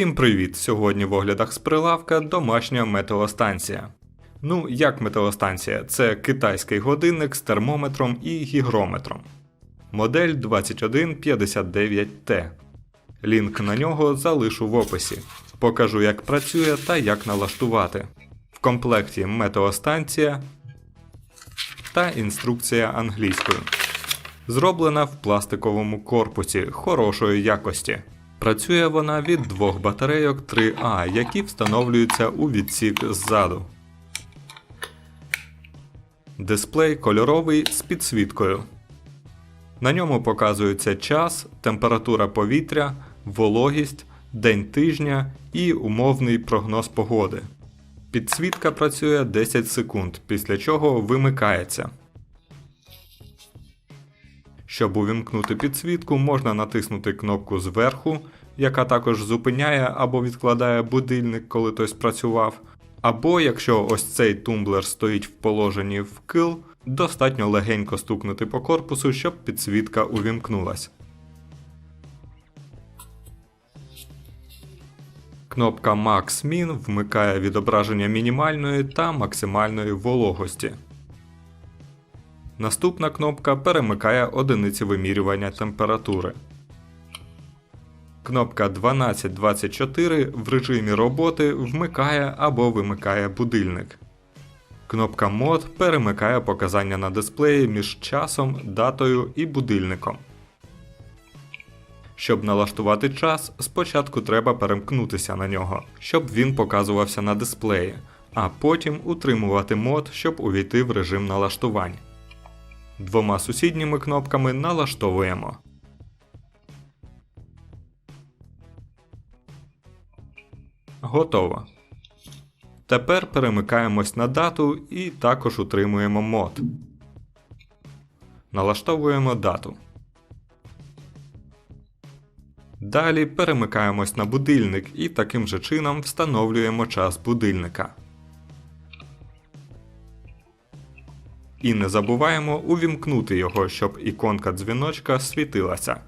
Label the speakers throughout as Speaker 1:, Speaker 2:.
Speaker 1: Всім привіт! Сьогодні в оглядах з прилавка домашня метеостанція. Ну, як метеостанція? Це китайський годинник з термометром і гігрометром. Модель 2159T. Лінк на нього залишу в описі. Покажу, як працює та як налаштувати. В комплекті метеостанція та інструкція англійською. Зроблена в пластиковому корпусі хорошої якості. Працює вона від двох батарейок 3А, які встановлюються у відсік ззаду. Дисплей кольоровий з підсвіткою. На ньому показується час, температура повітря, вологість, день тижня і умовний прогноз погоди. Підсвітка працює 10 секунд, після чого вимикається. Щоб увімкнути підсвітку, можна натиснути кнопку зверху, яка також зупиняє або відкладає будильник, коли той спрацював. Або якщо ось цей тумблер стоїть в положенні вкил, достатньо легенько стукнути по корпусу, щоб підсвітка увімкнулась. Кнопка Max Min вмикає відображення мінімальної та максимальної вологості. Наступна кнопка перемикає одиниці вимірювання температури. Кнопка 1224 в режимі роботи вмикає або вимикає будильник. Кнопка мод перемикає показання на дисплеї між часом, датою і будильником. Щоб налаштувати час, спочатку треба перемкнутися на нього, щоб він показувався на дисплеї, а потім утримувати мод, щоб увійти в режим налаштувань. Двома сусідніми кнопками налаштовуємо. Готово. Тепер перемикаємось на дату і також утримуємо мод. Налаштовуємо дату. Далі перемикаємось на будильник і таким же чином встановлюємо час будильника. І не забуваємо увімкнути його, щоб іконка дзвіночка світилася.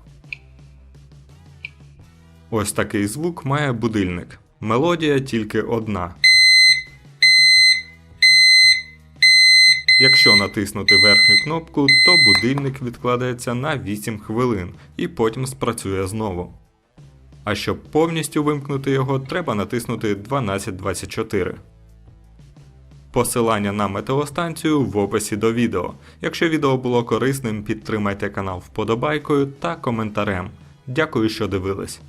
Speaker 1: Ось такий звук має будильник. Мелодія тільки одна. Якщо натиснути верхню кнопку, то будильник відкладається на 8 хвилин і потім спрацює знову. А щоб повністю вимкнути його, треба натиснути 1224. Посилання на метеостанцію в описі до відео. Якщо відео було корисним, підтримайте канал вподобайкою та коментарем. Дякую, що дивились.